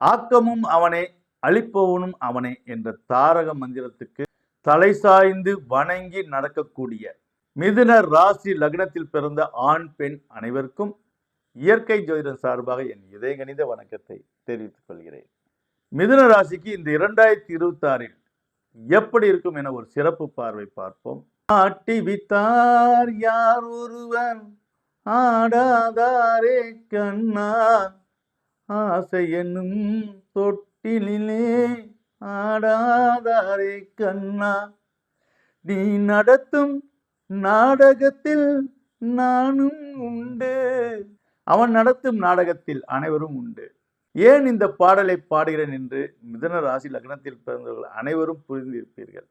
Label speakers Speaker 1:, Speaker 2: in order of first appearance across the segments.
Speaker 1: ஆக்கமும் அவனே அழிப்பவனும் அவனே என்ற தாரக மந்திரத்துக்கு தலை சாய்ந்து வணங்கி நடக்கக்கூடிய மிதுன ராசி லக்னத்தில் பிறந்த ஆண் பெண் அனைவருக்கும் இயற்கை ஜோதிடம் சார்பாக என் இதயகணித வணக்கத்தை தெரிவித்துக் கொள்கிறேன். மிதுன ராசிக்கு இந்த இரண்டாயிரத்தி இருபத்தி ஆறில் எப்படி இருக்கும் என ஒரு சிறப்பு பார்வை பார்ப்போம். ஆட்டி வித்தார் யார் ஒருவன்? ஆடாதாரே கண்ணா ஆசை என்னும் தொட்டிலே ஆடாதாரே கண்ணா. நீ நடத்தும் நாடகத்தில் நானும் உண்டு. அவன் நடத்தும் நாடகத்தில் அனைவரும் உண்டு. ஏன் இந்த பாடலை பாடுகிறேன் என்று மிதன ராசி லக்னத்தில் பிறந்தவர்கள் அனைவரும் புரிந்திருப்பீர்கள்.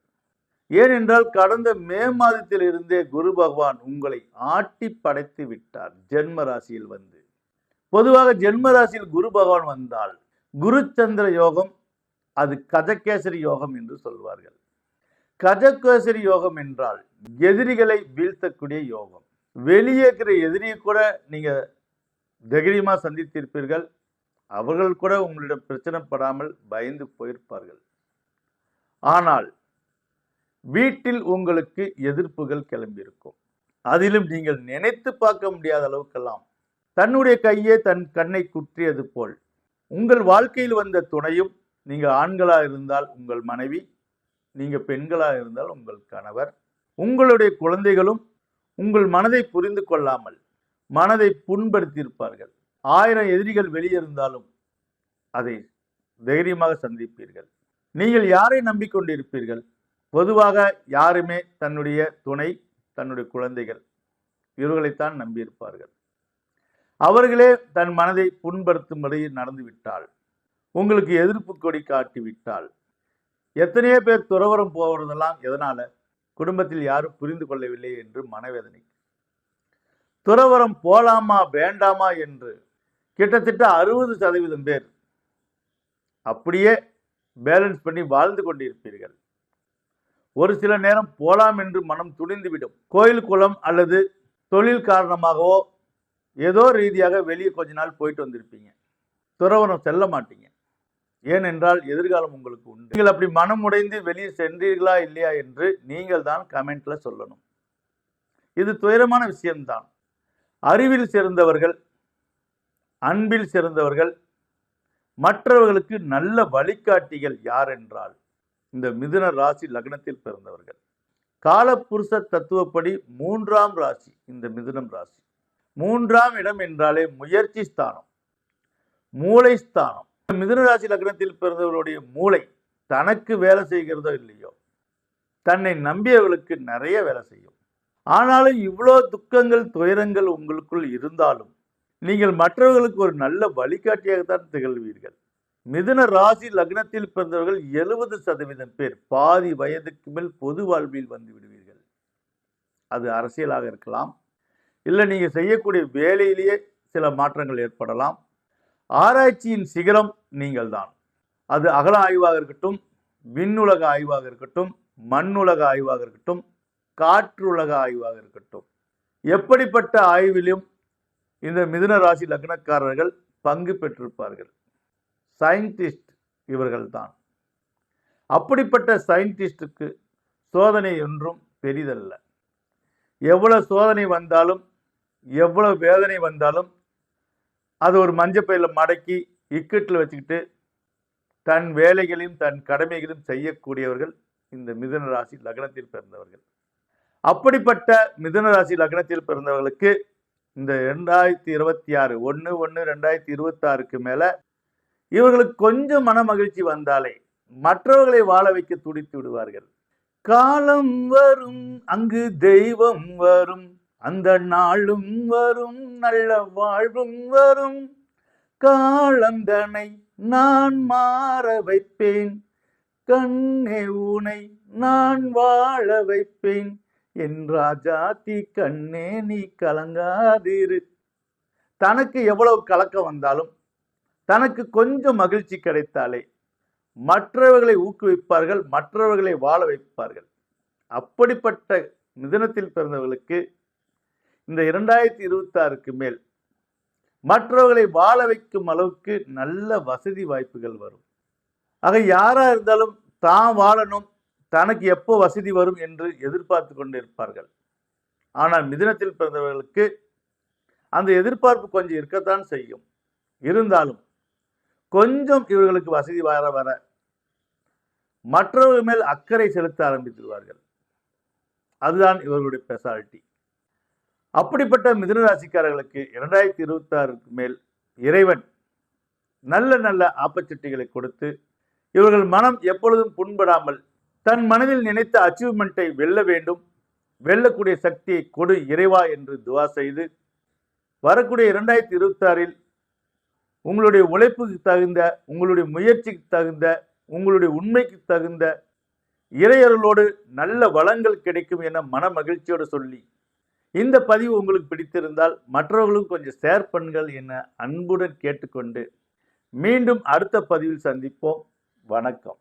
Speaker 1: ஏனென்றால் கடந்த மே மாதத்திலிருந்தே குரு பகவான் உங்களை ஆட்டி படைத்து விட்டார் ஜென்ம ராசியில் வந்து. பொதுவாக ஜென்மராசியில் குரு பகவான் வந்தால் குரு சந்திர யோகம் அது கஜகேசரி யோகம் என்று சொல்வார்கள். கஜகேசரி யோகம் என்றால் எதிரிகளை வீழ்த்தக்கூடிய யோகம். வெளியே இருக்கிற எதிரியை கூட நீங்க தைரியமாக சந்தித்திருப்பீர்கள். அவர்கள் கூட உங்களிடம் பிரச்சனை படாமல் பயந்து போயிருப்பார்கள். ஆனால் வீட்டில் உங்களுக்கு எதிர்ப்புகள் கிளம்பியிருக்கும். அதிலும் நீங்கள் நினைத்து பார்க்க முடியாத அளவுக்கெல்லாம் தன்னுடைய கையே தன் கண்ணை குற்றியது போல். உங்கள் வாழ்க்கையில் வந்த துணையும் நீங்கள் ஆண்களாக இருந்தால் உங்கள் மனைவி நீங்கள் பெண்களாக இருந்தால் உங்கள் கணவர். உங்களுடைய குழந்தைகளும் உங்கள் மனதை புரிந்து கொள்ளாமல் மனதை புண்படுத்தியிருப்பார்கள். ஆயிரம் எதிரிகள் வெளியே இருந்தாலும் அதை தைரியமாக சந்திப்பீர்கள். நீங்கள் யாரை நம்பிக்கொண்டிருப்பீர்கள்? பொதுவாக யாருமே தன்னுடைய துணை தன்னுடைய குழந்தைகள் இவர்களைத்தான் நம்பியிருப்பார்கள். அவர்களே தன் மனதை புண்படுத்தும்படி நடந்துவிட்டால் உங்களுக்கு எதிர்ப்பு கொடி காட்டிவிட்டால் எத்தனையோ பேர் துறவரம் போவதெல்லாம் எதனால? குடும்பத்தில் யாரும் புரிந்து கொள்ளவில்லை என்று மனவேதனை. துறவரம் போலாமா வேண்டாமா என்று கிட்டத்தட்ட அறுபது சதவீதம் பேர் அப்படியே பேலன்ஸ் பண்ணி வாழ்ந்து கொண்டிருப்பீர்கள். ஒரு சில நேரம் போலாம் என்று மனம் துணிந்துவிடும். கோயில் குளம் அல்லது தொழில் காரணமாகவோ ஏதோ ரீதியாக வெளியே கொஞ்ச நாள் போயிட்டு வந்திருப்பீங்க. துறவரம் செல்ல மாட்டீங்க. ஏனென்றால் எதிர்காலம் உங்களுக்கு உண்டு. நீங்கள் அப்படி மனமுடைந்து வெளியே சென்றீர்களா இல்லையா என்று நீங்கள் தான் கமெண்ட்ல சொல்லணும். இது துயரமான விஷயம்தான். அறிவில் சிறந்தவர்கள் அன்பில் சிறந்தவர்கள் மற்றவர்களுக்கு நல்ல வழிகாட்டிகள் யார் என்றால் இந்த மிதுன ராசி லக்னத்தில் பிறந்தவர்கள். காலப்புருஷ தத்துவப்படி மூன்றாம் ராசி இந்த மிதுனம் ராசி. மூன்றாம் இடம் என்றாலே முயற்சி ஸ்தானம் மூளை ஸ்தானம். மிதுன ராசி லக்னத்தில் பிறந்தவர்களுடைய மூளை தனக்கு வேலை செய்கிறதோ இல்லையோ தன்னை நம்பியவர்களுக்கு நிறைய வேலை செய்யும். ஆனாலும் இவ்வளோ துக்கங்கள் துயரங்கள் உங்களுக்குள் இருந்தாலும் நீங்கள் மற்றவர்களுக்கு ஒரு நல்ல வழிகாட்டியாகத்தான் திகழ்வீர்கள். மிதுன ராசி லக்னத்தில் பிறந்தவர்கள் எழுபது சதவீதம் பேர் பாதி வயதுக்கு மேல் பொது வாழ்வில் வந்து விடுவீர்கள். அது அரசியலாக இருக்கலாம் இல்லை நீங்கள் செய்யக்கூடிய வேலையிலேயே சில மாற்றங்கள் ஏற்படலாம். ஆராய்ச்சியின் சிகரம் நீங்கள் தான் அது அகல ஆய்வாக இருக்கட்டும் விண்ணுலக ஆய்வாக இருக்கட்டும் மண்ணுலக ஆய்வாக இருக்கட்டும் காற்றுலக ஆய்வாக இருக்கட்டும். எப்படிப்பட்ட ஆய்விலும் இந்த மிதுன ராசி லக்னக்காரர்கள் பங்கு பெற்றிருப்பார்கள். சயின்டிஸ்ட் இவர்கள்தான். அப்படிப்பட்ட சயின்டிஸ்டுக்கு சோதனை ஒன்றும் பெரிதல்ல. எவ்வளவு சோதனை வந்தாலும் எவ்வளவு வேதனை வந்தாலும் அது ஒரு மஞ்சப்பையில் மடக்கி இக்கட்டில் வச்சுக்கிட்டு தன் வேலைகளையும் தன் கடமைகளையும் செய்யக்கூடியவர்கள் இந்த மிதுன ராசி லக்னத்தில் பிறந்தவர்கள். அப்படிப்பட்ட மிதுன ராசி லக்னத்தில் பிறந்தவர்களுக்கு இந்த ரெண்டாயிரத்தி இருபத்தி ஆறு ஒன்று ஒன்று ரெண்டாயிரத்தி இருபத்தாறுக்கு மேலே இவர்களுக்கு கொஞ்சம் மன மகிழ்ச்சி வந்தாலே மற்றவர்களை வாழ வைக்க துடித்து விடுவார்கள். காலம் வரும் அங்கு தெய்வம் வரும். அந்த நாளும் வரும் நல்ல வாழ்வும் வரும். காலந்தனை நான் மாற வைப்பேன். கண்ணே உனை நான் வாழ வைப்பேன். என் ராஜாத்தி கண்ணே நீ கலங்காதிரு. தனக்கு எவ்வளவு கலக்கம் வந்தாலும் தனக்கு கொஞ்சம் மகிழ்ச்சி கிடைத்தாலே மற்றவர்களை ஊக்குவிப்பார்கள் மற்றவர்களை வாழ வைப்பார்கள். அப்படிப்பட்ட மிதனத்தில் பிறந்தவர்களுக்கு இந்த இரண்டாயிரத்தி இருபத்தாறுக்கு மேல் மற்றவர்களை வாழ வைக்கும் அளவுக்கு நல்ல வசதி வாய்ப்புகள் வரும். ஆக யாராக இருந்தாலும் தான் வாழணும் தனக்கு எப்போ வசதி வரும் என்று எதிர்பார்த்து கொண்டிருப்பார்கள். ஆனால் மிதினத்தில் பிறந்தவர்களுக்கு அந்த எதிர்பார்ப்பு கொஞ்சம் இருக்கத்தான் செய்யும். இருந்தாலும் கொஞ்சம் இவர்களுக்கு வசதி வர வர மற்றவர்கள் மேல் அக்கறை செலுத்த ஆரம்பித்துடுவார்கள் அதுதான் இவர்களுடைய ஸ்பெஷாலிட்டி அப்படிப்பட்ட மிதுனராசிக்காரர்களுக்கு இரண்டாயிரத்தி இருபத்தி ஆறுக்கு மேல் இறைவன் நல்ல நல்ல ஆப்பர்ச்சுனிட்டிகளை கொடுத்து இவர்கள் மனம் எப்பொழுதும் புண்படாமல் தன் மனதில் நினைத்த அச்சீவ்மெண்ட்டை வெல்ல வேண்டும். வெல்லக்கூடிய சக்தியை கொடு இறைவா என்று துவா செய்து வரக்கூடிய இரண்டாயிரத்தி இருபத்தி ஆறில் உங்களுடைய உழைப்புக்கு தகுந்த உங்களுடைய முயற்சிக்கு தகுந்த உங்களுடைய உண்மைக்கு தகுந்த இறையர்களோடு நல்ல வளங்கள் கிடைக்கும் என மன மகிழ்ச்சியோடு சொல்லி இந்த பதிவு உங்களுக்கு பிடித்திருந்தால் மற்றவர்களும் கொஞ்சம் ஷேர் பண்ணுங்கள் என அன்புடன் கேட்டுக்கொண்டு மீண்டும் அடுத்த பதிவில் சந்திப்போம். வணக்கம்.